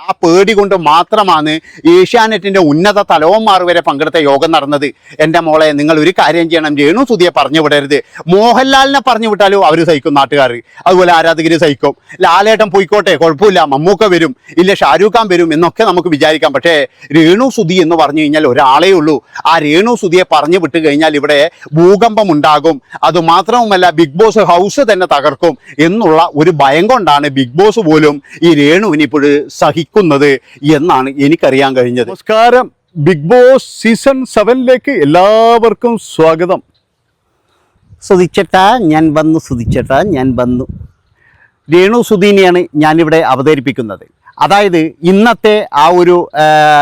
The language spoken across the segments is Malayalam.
ആ പേടി കൊണ്ട് മാത്രമാണ് ഏഷ്യാനെറ്റിന്റെ ഉന്നത തലവന്മാർ വരെ പങ്കെടുത്ത യോഗം നടന്നത്. എന്റെ മോളെ നിങ്ങൾ ഒരു കാര്യം ചെയ്യണം. രേണു സുധിയെ പറഞ്ഞു വിടരുത്. മോഹൻലാലിനെ പറഞ്ഞു വിട്ടാലോ അവർ സഹിക്കും നാട്ടുകാർ അതുപോലെ ആരാധകർ സഹിക്കും. ലാലേട്ടൻ പോയിക്കോട്ടെ കുഴപ്പമില്ല. മമ്മൂക്ക വരും. ഇല്ല ഷാരൂഖ് ഖാൻ വരും എന്നൊക്കെ നമുക്ക് വിചാരിക്കാം. പക്ഷേ രേണു സുധി എന്ന് പറഞ്ഞു കഴിഞ്ഞാൽ ഒരാളേ ഉള്ളൂ. ആ രേണു സുധിയെ പറഞ്ഞു വിട്ട് കഴിഞ്ഞാൽ ഇവിടെ ഭൂകമ്പം ഉണ്ടാകും. അത് മാത്രവുമല്ല ബിഗ് ബോസ് ഹൗസ് തന്നെ തകർക്കും എന്നുള്ള ഒരു ഭയം കൊണ്ടാണ് ബിഗ് ബോസ് പോലും ഈ രേണുവിനിപ്പോഴും ഇപ്പോൾ സഹിക്കുന്നത് എന്നാണ് എനിക്കറിയാൻ കഴിഞ്ഞത്. നമസ്കാരം. ബിഗ് ബോസ് സീസൺ സെവനിലേക്ക് എല്ലാവർക്കും സ്വാഗതം. സുധിച്ചേട്ടാ ഞാൻ വന്നു സുധിച്ചേട്ടാ ഞാൻ വന്നു. രേണു സുധീനെയാണ് ഞാനിവിടെ അവതരിപ്പിക്കുന്നത്. അതായത് ഇന്നത്തെ ആ ഒരു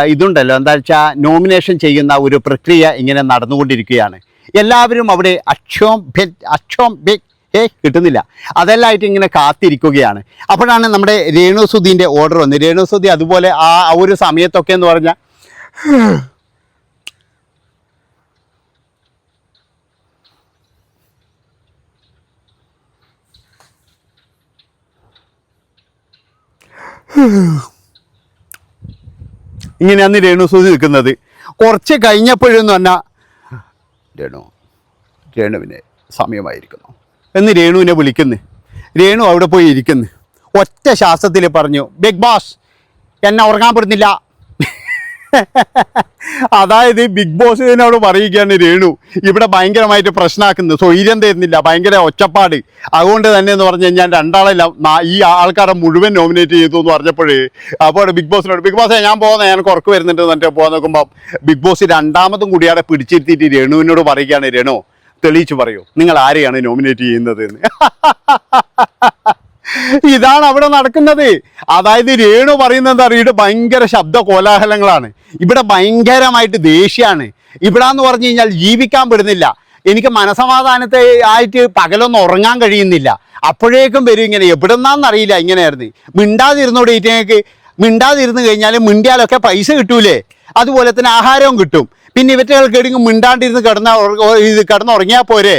ഇതുണ്ടല്ലോ എന്താ വെച്ചാൽ നോമിനേഷൻ ചെയ്യുന്ന ഒരു പ്രക്രിയ ഇങ്ങനെ നടന്നുകൊണ്ടിരിക്കുകയാണ്. എല്ലാവരും അവിടെ അക്ഷോം ഭെ- അക്ഷോം ഭെ- ഏ കിട്ടുന്നില്ല. അതെല്ലാമായിട്ട് ഇങ്ങനെ കാത്തിരിക്കുകയാണ്. അപ്പോഴാണ് നമ്മുടെ രേണു സുധീന്റെ ഓർഡർ വന്നത്. രേണു സുധി അതുപോലെ ആ ഒരു സമയത്തൊക്കെ എന്ന് പറഞ്ഞാൽ ഇങ്ങനെയാണ് രേണു സുധി നിൽക്കുന്നത്. കുറച്ച് കഴിഞ്ഞപ്പോഴെന്ന് പറഞ്ഞാൽ രേണു രേണുവിന് സമയമായിരിക്കുന്നു. എന്ന് രേണുവിനെ വിളിക്കുന്നു. രേണു അവിടെ പോയി ഇരിക്കുന്നു. ഒറ്റ ശാസ്ത്രത്തിൽ പറഞ്ഞു ബിഗ് ബോസ് എന്നെ ഉറങ്ങാൻ പറ്റുന്നില്ല. അതായത് ബിഗ് ബോസ് ബോസിനോട് പറയുകയാണ് രേണു ഇവിടെ ഭയങ്കരമായിട്ട് പ്രശ്നമാക്കുന്നു സ്വൈര്യം തരുന്നില്ല ഭയങ്കര ഒച്ചപ്പാട്. അതുകൊണ്ട് തന്നെ എന്ന് പറഞ്ഞു കഴിഞ്ഞാൽ രണ്ടാളെ ഈ ആൾക്കാരെ മുഴുവൻ നോമിനേറ്റ് ചെയ്തു എന്ന് പറഞ്ഞപ്പോഴേ അപ്പോൾ ബിഗ് ബോസിനോട് ബിഗ് ബോസ് ഞാൻ പോകുന്നത് ഞാൻ കുറക്ക് വരുന്നുണ്ട് എന്നിട്ട് പോകാൻ നോക്കുമ്പോൾ ബിഗ് ബോസ് രണ്ടാമതും കൂടിയാടെ പിടിച്ചിരുത്തിയിട്ട് രേണുവിനോട് പറയുകയാണ് രേണു തെളിയിച്ചു പറയൂ. നിങ്ങൾ ആരെയാണ് നോമിനേറ്റ് ചെയ്യുന്നത് എന്ന്? ഇതാണ് അവിടെ നടക്കുന്നത്. അതായത് രേണു പറയുന്നത് എന്താ പറയുക ഭയങ്കര ശബ്ദ കോലാഹലങ്ങളാണ്. ഇവിടെ ഭയങ്കരമായിട്ട് ദേഷ്യമാണ്. ഇവിടെ എന്ന് പറഞ്ഞു കഴിഞ്ഞാൽ ജീവിക്കാൻ പെടുന്നില്ല. എനിക്ക് മനസമാധാനത്തെ ആയിട്ട് പകലൊന്നും ഉറങ്ങാൻ കഴിയുന്നില്ല. അപ്പോഴേക്കും വരും ഇങ്ങനെ എവിടെന്നാന്നറിയില്ല ഇങ്ങനെയായിരുന്നു. മിണ്ടാതിരുന്നോടെ ഇറ്റേക്ക് മിണ്ടാതിരുന്ന് കഴിഞ്ഞാൽ മിണ്ടിയാലൊക്കെ പൈസ കിട്ടൂലേ? അതുപോലെ തന്നെ ആഹാരവും കിട്ടും. പിന്നെ ഇവറ്റകൾക്ക് എടുങ്ങും മിണ്ടാണ്ടിരുന്ന് കിടന്ന ഇത് കിടന്നുറങ്ങിയാൽ പോരെ?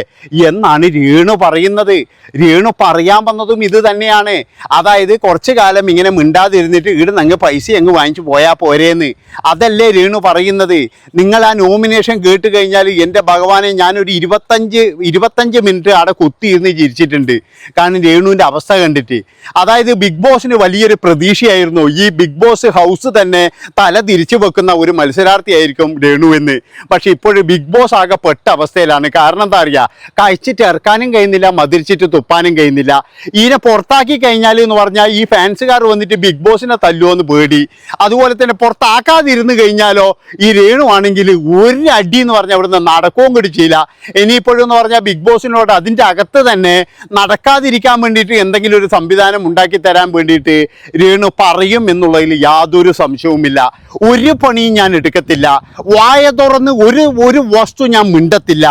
എന്നാണ് രേണു പറയുന്നത്. രേണു പറയാൻ വന്നതും ഇത് തന്നെയാണ്. അതായത് കുറച്ച് കാലം ഇങ്ങനെ മിണ്ടാതിരുന്നിട്ട് ഇവിടെ അങ്ങ് പൈസ അങ്ങ് വാങ്ങിച്ചു പോയാൽ പോരേന്ന്. അതല്ലേ രേണു പറയുന്നത്. നിങ്ങൾ ആ നോമിനേഷൻ കേട്ട് കഴിഞ്ഞാൽ എന്റെ ഭഗവാനെ ഞാനൊരു ഇരുപത്തഞ്ച് ഇരുപത്തഞ്ച് മിനിറ്റ് അവിടെ കുത്തിയിരുന്ന് ചിരിച്ചിട്ടുണ്ട്. കാരണം രേണുവിന്റെ അവസ്ഥ കണ്ടിട്ട്. അതായത് ബിഗ് ബോസിന് വലിയൊരു പ്രതീക്ഷയായിരുന്നു. ഈ ബിഗ് ബോസ് ഹൗസ് തന്നെ തല തിരിച്ചു വെക്കുന്ന ഒരു മത്സരാർത്ഥിയായിരിക്കും രേണു എന്ന് പക്ഷെ ഇപ്പോഴും ബിഗ് ബോസ് ആകെ പെട്ട അവസ്ഥയിലാണ്. കാരണം എന്താ അറിയാ? കഴിച്ചിട്ട് ഇറക്കാനും കഴിയുന്നില്ല മതിരിച്ചിട്ട് തുപ്പാനും കഴിയുന്നില്ല. ഇതിനെ പുറത്താക്കി കഴിഞ്ഞാൽ എന്ന് പറഞ്ഞാൽ ഈ ഫാൻസുകാർ വന്നിട്ട് ബിഗ് ബോസിനെ തല്ലുമെന്ന് പേടി. അതുപോലെ തന്നെ പുറത്താക്കാതിരുന്ന് കഴിഞ്ഞാലോ ഈ രേണുവാണെങ്കിൽ ഒരു അടി എന്ന് പറഞ്ഞാൽ ഇവിടുന്ന് നടക്കുകയും കൂടി ചെയ്യില്ല. ഇനിയിപ്പോഴും എന്ന് പറഞ്ഞാൽ ബിഗ് ബോസിനോട് അതിന്റെ അകത്ത് തന്നെ നടക്കാതിരിക്കാൻ വേണ്ടിയിട്ട് എന്തെങ്കിലും ഒരു സംവിധാനം ഉണ്ടാക്കി തരാൻ വേണ്ടിയിട്ട് രേണു പറയും എന്നുള്ളതിൽ യാതൊരു സംശയവുമില്ല. ഒരു പണിയും ഞാൻ എടുക്കത്തില്ല. വായ തുറന്ന് ഒരു ഒരു വസ്തു ഞാൻ മിണ്ടത്തില്ല.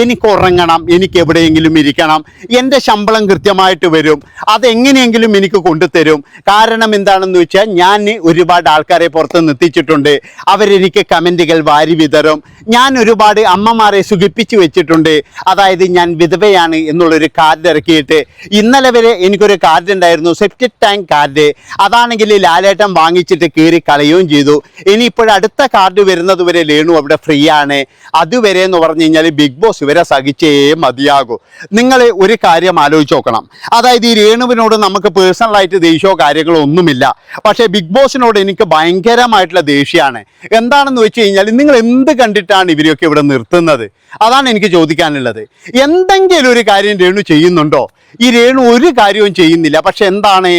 എനിക്ക് ഉറങ്ങണം എനിക്ക് എവിടെയെങ്കിലും ഇരിക്കണം. എന്റെ ശമ്പളം കൃത്യമായിട്ട് വരും. അതെങ്ങനെയെങ്കിലും എനിക്ക് കൊണ്ടുതരും. കാരണം എന്താണെന്ന് വെച്ചാൽ ഞാൻ ഒരുപാട് ആൾക്കാരെ പുറത്ത് നിർത്തിച്ചിട്ടുണ്ട്. അവരെനിക്ക് കമന്റുകൾ വാരി വിതറും ഞാൻ ഒരുപാട് അമ്മമാരെ സുഖിപ്പിച്ചു വെച്ചിട്ടുണ്ട്. അതായത് ഞാൻ വിധവയാണ് എന്നുള്ളൊരു കാർഡ് ഇറക്കിയിട്ട്. ഇന്നലെ വരെ എനിക്കൊരു കാർഡ് ഉണ്ടായിരുന്നു സെപ്റ്റിക് ടാങ്ക് കാർഡ് അതാണെങ്കിൽ ലാലേട്ടം വാങ്ങിച്ചിട്ട് കീറി കളയുകയും ചെയ്തു. ഇനിയിപ്പോഴടുത്ത കാർഡ് വരുന്നത് വരെ ലേണു അവിടെ ഫ്രീ ആണ്. അതുവരെ എന്ന് പറഞ്ഞു കഴിഞ്ഞാൽ ബിഗ് ബോസ് ഇവരെ സഹിച്ചേ മതിയാകൂ. നിങ്ങൾ ഒരു കാര്യം ആലോചിച്ച് നോക്കണം. അതായത് ഈ രേണുവിനോട് നമുക്ക് പേഴ്സണലായിട്ട് ദേഷ്യമോ കാര്യങ്ങളോ ഒന്നുമില്ല. പക്ഷേ ബിഗ് ബോസിനോട് എനിക്ക് ഭയങ്കരമായിട്ടുള്ള ദേഷ്യമാണ്. എന്താണെന്ന് വെച്ച് കഴിഞ്ഞാൽ നിങ്ങൾ എന്ത് കണ്ടിട്ടാണ് ഇവരെയൊക്കെ ഇവിടെ നിർത്തുന്നത്? അതാണ് എനിക്ക് ചോദിക്കാനുള്ളത്. എന്തെങ്കിലും ഒരു കാര്യം രേണു ചെയ്യുന്നുണ്ടോ? ഈ രേണു ഒരു കാര്യവും ചെയ്യുന്നില്ല. പക്ഷെ എന്താണ്?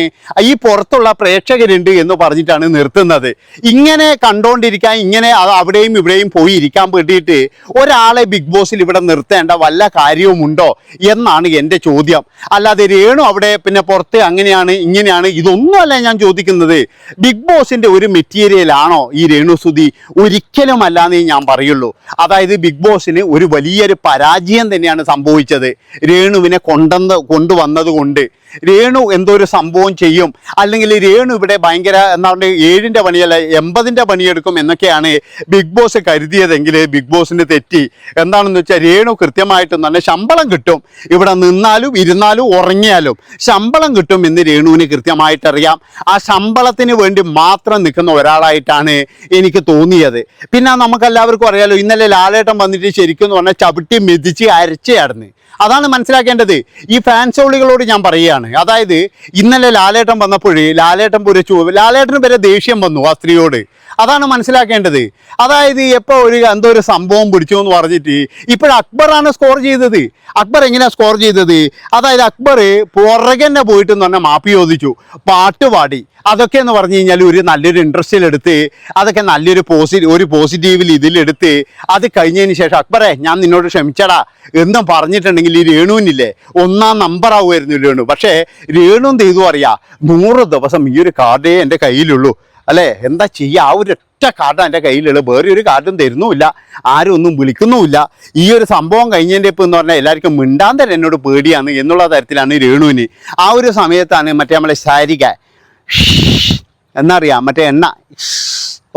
ഈ പുറത്തുള്ള പ്രേക്ഷകരുണ്ട് എന്ന് പറഞ്ഞിട്ടാണ് നിർത്തുന്നത്. ഇങ്ങനെ കണ്ടോണ്ടിരിക്കാൻ ഇങ്ങനെ അവിടെയും ഇവിടെയും പോയി ഇരിക്കാൻ വേണ്ടിയിട്ട് ഒരാളെ ബിഗ് ബോസിൽ ഇവിടെ നിർത്തേണ്ട വല്ല കാര്യവുമുണ്ടോ എന്നാണ് എന്റെ ചോദ്യം. അല്ലാതെ രേണു അവിടെ പിന്നെ പുറത്ത് അങ്ങനെയാണ് ഇങ്ങനെയാണ് ഇതൊന്നുമല്ല ഞാൻ ചോദിക്കുന്നത്. ബിഗ് ബോസിന്റെ ഒരു മെറ്റീരിയലാണോ ഈ രേണു സുധി? ഒരിക്കലും അല്ലാന്നേ ഞാൻ പറയുള്ളൂ. അതായത് ബിഗ് ബോസിന് ഒരു വലിയൊരു പരാജയം തന്നെയാണ് സംഭവിച്ചത്. രേണുവിനെ കൊണ്ടെന്ന് കൊണ്ടുവന്നത് കൊണ്ട് രേണു എന്തോ ഒരു സംഭവം ചെയ്യും. അല്ലെങ്കിൽ രേണു ഇവിടെ ഭയങ്കര എന്താണ് ഏഴിന്റെ പണിയല്ല എൺപതിന്റെ പണിയെടുക്കും എന്നൊക്കെയാണ് ബിഗ് ബോസ് കരുതിയതെങ്കിൽ ബിഗ് ബോസിന് തെറ്റി. എന്താണെന്ന് വെച്ചാൽ രേണു കൃത്യമായിട്ടും തന്നെ ശമ്പളം കിട്ടും. ഇവിടെ നിന്നാലും ഇരുന്നാലും ഉറങ്ങിയാലും ശമ്പളം കിട്ടും എന്ന് രേണുവിന് കൃത്യമായിട്ടറിയാം. ആ ശമ്പളത്തിന് വേണ്ടി മാത്രം നിൽക്കുന്ന ഒരാളായിട്ടാണ് എനിക്ക് തോന്നിയത്. പിന്നെ നമുക്കെല്ലാവർക്കും അറിയാലോ ഇന്നലെ ലാലേട്ടൻ വന്നിട്ട് ശരിക്കും എന്ന് പറഞ്ഞാൽ ചവിട്ടി മെതിച്ച് അരച്ചയാടുന്നു അതാണ് മനസ്സിലാക്കേണ്ടത്. ഈ ഫാൻസോളികളോട് ഞാൻ പറയുകയാണ്. അതായത് ഇന്നലെ ലാലേട്ടൻ വന്നപ്പോഴേ ലാലേട്ടൻ പുരച്ചു ലാലേട്ടന് വരെ ദേഷ്യം വന്നു ആ സ്ത്രീയോട്. അതാണ് മനസ്സിലാക്കേണ്ടത്. അതായത് എപ്പോൾ ഒരു എന്തോ ഒരു സംഭവം പിടിച്ചു എന്ന് പറഞ്ഞിട്ട് ഇപ്പോൾ അക്ബറാണ് സ്കോർ ചെയ്തത്. അക്ബർ എങ്ങനെയാണ് സ്കോർ ചെയ്തത്? അതായത് അക്ബർ പുറകെന്നെ പോയിട്ട് എന്ന് പറഞ്ഞാൽ മാപ്പി ചോദിച്ചു. പാട്ട് പാടി. അതൊക്കെ എന്ന് പറഞ്ഞു കഴിഞ്ഞാൽ ഒരു നല്ലൊരു ഇൻട്രസ്റ്റിലെടുത്ത് അതൊക്കെ നല്ലൊരു പോസിറ്റീവ് ഒരു പോസിറ്റീവിൽ ഇതിലെടുത്ത് അത് കഴിഞ്ഞതിന് ശേഷം അക്ബറെ ഞാൻ നിന്നോട് ക്ഷമിച്ചടാ. എന്നും പറഞ്ഞിട്ടുണ്ടെങ്കിൽ ഈ രേണുവിനില്ലേ ഒന്നാം നമ്പർ ആവുമായിരുന്നു രേണു. പക്ഷേ രേണു എന്ത് ചെയ്തു അറിയാം? നൂറ് ദിവസം ഈ ഒരു കാർഡേ എന്റെ കയ്യിലുള്ളൂ. അല്ലേ? എന്താ ചെയ്യുക ആ ഒരു ഒറ്റ കാർഡ് എന്റെ കയ്യിലുള്ള. വേറെ ഒരു കാർഡും തരുന്നുമില്ല. ആരും ഒന്നും വിളിക്കുന്നുമില്ല. ഈ ഒരു സംഭവം കഴിഞ്ഞതിന്റെ ഇപ്പം എന്ന് പറഞ്ഞാൽ എല്ലാവർക്കും മിണ്ടാൻ തന്നെ എന്നോട് പേടിയാണ് എന്നുള്ള തരത്തിലാണ് രേണുവിന്. ആ ഒരു സമയത്താണ് മറ്റേ നമ്മളെ ശാരിക. എന്നറിയാം? മറ്റേ എണ്ണ.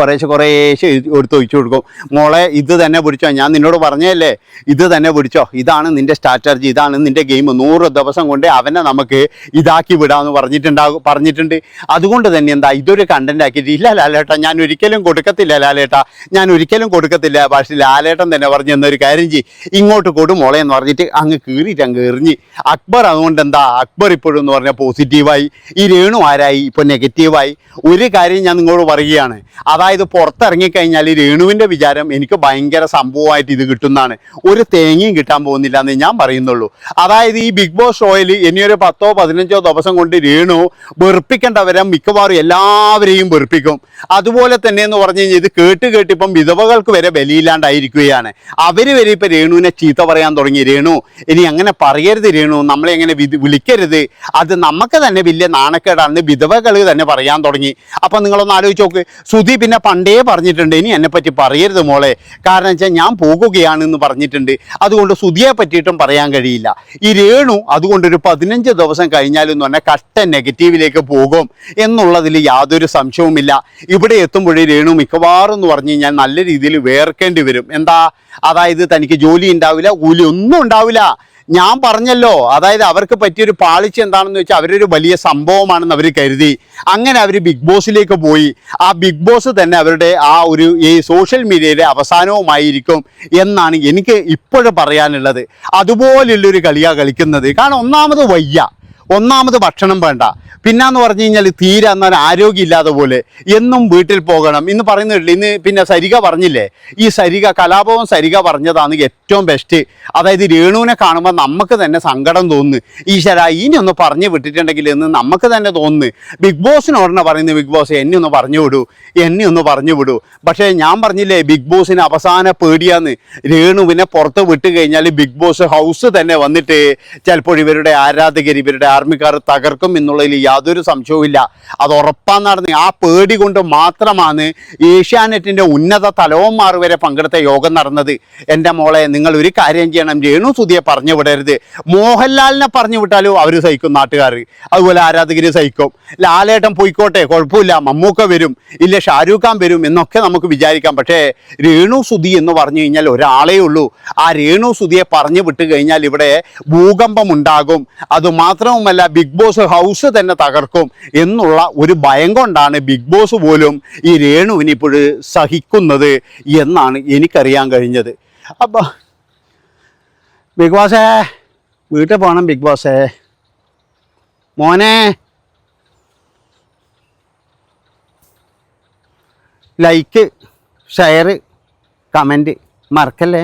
കുറേശ്ശെ കുറേശ്ശെ എടുത്ത് ഒഴിച്ചു കൊടുക്കും. മോളെ ഇത് തന്നെ പിടിച്ചോ. ഞാൻ നിന്നോട് പറഞ്ഞല്ലേ ഇത് തന്നെ പിടിച്ചോ. ഇതാണ് നിന്റെ സ്ട്രാറ്റജി ഇതാണ് നിന്റെ ഗെയിം നൂറ് ദിവസം കൊണ്ട് അവനെ നമുക്ക് ഇതാക്കി വിടാമെന്ന് പറഞ്ഞിട്ടുണ്ടാകും പറഞ്ഞിട്ടുണ്ട്. അതുകൊണ്ട് തന്നെ എന്താ ഇതൊരു കണ്ടന്റ് ആക്കിയിട്ട് ഇല്ല ലാലേട്ട ഞാൻ ഒരിക്കലും കൊടുക്കത്തില്ല ലാലേട്ട. ഞാൻ ഒരിക്കലും കൊടുക്കത്തില്ല പക്ഷേ ലാലേട്ടൻ തന്നെ പറഞ്ഞു എന്നൊരു കാര്യം ചെയ്യും. ഇങ്ങോട്ട് കൊടു മോളെ എന്ന് പറഞ്ഞിട്ട് അങ്ങ് കീറിയിട്ട് അങ്ങ് എറിഞ്ഞ്. അക്ബർ അതുകൊണ്ട് എന്താ അക്ബർ ഇപ്പോഴും എന്ന് പറഞ്ഞാൽ പോസിറ്റീവായി ഈ രേണു ആരായി? ഇപ്പോൾ നെഗറ്റീവായി ഒരു കാര്യം ഞാൻ നിങ്ങളോട് പറയുകയാണ്. അതായത് പുറത്തിറങ്ങിക്കഴിഞ്ഞാൽ ഈ രേണുവിന്റെ വിചാരം എനിക്ക് ഭയങ്കര സംഭവമായിട്ട് ഇത് കിട്ടുന്നതാണ്. ഒരു തേങ്ങയും കിട്ടാൻ പോകുന്നില്ല എന്ന് ഞാൻ പറയുന്നുള്ളൂ. അതായത് ഈ ബിഗ് ബോസ് ഷോയിൽ ഇനിയൊരു പത്തോ പതിനഞ്ചോ ദിവസം കൊണ്ട് രേണു വെറുപ്പിക്കേണ്ടവരെ മിക്കവാറും എല്ലാവരെയും വെറുപ്പിക്കും. അതുപോലെ തന്നെ എന്ന് പറഞ്ഞു കഴിഞ്ഞാൽ ഇത് കേട്ട് കേട്ടിപ്പം വിധവകൾക്ക് വരെ ബലിയില്ലാണ്ടായിരിക്കുകയാണ്. അവർ വരെ ഇപ്പം രേണുവിനെ ചീത്ത പറയാൻ തുടങ്ങി. രേണു ഇനി അങ്ങനെ പറയരുത് രേണു നമ്മളെ എങ്ങനെ വിളിക്കരുത്. അത് നമുക്ക് തന്നെ വലിയ നാണക്കേടാണെന്ന് വിധവകൾ തന്നെ പറയാൻ തുടങ്ങി. അപ്പം നിങ്ങളൊന്ന് ആലോചിച്ച് നോക്ക്. സുധി പിന്നെ പണ്ടേ പറഞ്ഞിട്ടുണ്ട് ഇനി എന്നെ പറ്റി പറയരുത് മോളെ. കാരണം വെച്ചാൽ ഞാൻ പോകുകയാണ് എന്ന് പറഞ്ഞിട്ടുണ്ട്. അതുകൊണ്ട് സുധിയെ പറ്റിയിട്ടും പറയാൻ കഴിയില്ല. ഈ രേണു അതുകൊണ്ട് ഒരു പതിനഞ്ച് ദിവസം കഴിഞ്ഞാലെന്ന് പറഞ്ഞാൽ കട്ട നെഗറ്റീവിലേക്ക് പോകും എന്നുള്ളതിൽ യാതൊരു സംശയവുമില്ല. ഇവിടെ എത്തുമ്പോഴേ രേണു മിക്കവാറും എന്ന് പറഞ്ഞു കഴിഞ്ഞാൽ നല്ല രീതിയിൽ വേർക്കേണ്ടി വരും. എന്താ? അതായത് തനിക്ക് ജോലി ഉണ്ടാവില്ല കൂലി ഒന്നും ഉണ്ടാവില്ല. ഞാൻ പറഞ്ഞല്ലോ അതായത് അവർക്ക് പറ്റിയൊരു പാളിച്ച എന്താണെന്ന് വെച്ചാൽ അവരൊരു വലിയ സംഭവമാണെന്ന് അവർ കരുതി. അങ്ങനെ അവർ ബിഗ് ബോസിലേക്ക് പോയി. ആ ബിഗ് ബോസ് തന്നെ അവരുടെ ആ ഒരു ഈ സോഷ്യൽ മീഡിയയിലെ അവസാനവുമായിരിക്കും എന്നാണ് എനിക്ക് ഇപ്പോഴും പറയാനുള്ളത്. അതുപോലുള്ളൊരു കളിയാണ് കളിക്കുന്നത്. കാരണം ഒന്നാമത് വയ്യ. ഒന്നാമത് ഭക്ഷണം വേണ്ട. പിന്നാന്ന് പറഞ്ഞു കഴിഞ്ഞാൽ തീരെ എന്നാൽ ആരോഗ്യമില്ലാതെ പോലെ എന്നും വീട്ടിൽ പോകണം. ഇന്ന് പറയുന്നില്ല ഇന്ന് പിന്നെ സരിക പറഞ്ഞില്ലേ? ഈ സരിക കലാഭവൻ സരിക പറഞ്ഞതാണ് ഏറ്റവും ബെസ്റ്റ് അതായത് രേണുവിനെ കാണുമ്പോൾ നമുക്ക് തന്നെ സങ്കടം തോന്നുന്നു. ഈശ്വര ഇനി ഒന്ന് പറഞ്ഞു വിട്ടിട്ടുണ്ടെങ്കിൽ എന്ന് നമുക്ക് തന്നെ തോന്നുന്നു. ബിഗ് ബോസിനോടനെ പറയുന്നത് ബിഗ് ബോസ് എന്നെ ഒന്ന് പറഞ്ഞു വിടൂ. എന്നെ ഒന്ന് പറഞ്ഞു വിടൂ. പക്ഷേ ഞാൻ പറഞ്ഞില്ലേ ബിഗ് ബോസിന് അവസാന പേടിയാന്ന്. രേണുവിനെ പുറത്ത് വിട്ട് കഴിഞ്ഞാൽ ബിഗ് ബോസ് ഹൗസ് തന്നെ വന്നിട്ട് ചിലപ്പോൾ ഇവരുടെ ആരാധകർ ഇവരുടെ ആർമിക്കാർ തകർക്കും എന്നുള്ളതിൽ യാതൊരു സംശയവുമില്ല അത് ഉറപ്പാന്ന് നടന്ന് ആ പേടി കൊണ്ട് മാത്രമാണ് ഏഷ്യാനെറ്റിന്റെ ഉന്നത തലവന്മാർ വരെ പങ്കെടുത്ത യോഗം നടന്നത്. എന്റെ മോളെ നിങ്ങൾ ഒരു കാര്യം ചെയ്യണം. രേണു സുധിയെ പറഞ്ഞു വിടരുത്. മോഹൻലാലിനെ പറഞ്ഞു വിട്ടാലും അവർ സഹിക്കും നാട്ടുകാർ. അതുപോലെ ആരാധകർ സഹിക്കും. ലാലേട്ടൻ പോയിക്കോട്ടെ കുഴപ്പമില്ല. മമ്മൂക്ക വരും. ഇല്ല ഷാരൂഖ് ഖാൻ വരും എന്നൊക്കെ നമുക്ക് വിചാരിക്കാം. പക്ഷേ രേണു സുധി എന്ന് പറഞ്ഞു കഴിഞ്ഞാൽ ഒരാളേ ഉള്ളൂ. ആ രേണു സുധിയെ പറഞ്ഞു വിട്ട് കഴിഞ്ഞാൽ ഇവിടെ ഭൂകമ്പം ഉണ്ടാകും അതുമാത്രവുമല്ല ബിഗ് ബോസ് ഹൗസ് തന്നെ തകർക്കും എന്നുള്ള ഒരു ഭയം കൊണ്ടാണ് ബിഗ് ബോസ് പോലും ഈ രേണുവിനിപ്പോൾ സഹിക്കുന്നത് എന്നാണ് എനിക്കറിയാൻ കഴിഞ്ഞത്. അപ്പോൾ ബിഗ് ബോസേ വീട്ടിൽ പോകണം ബിഗ് ബോസേ മോനെ. ലൈക്ക് ഷെയർ കമന്റ് മറക്കല്ലേ?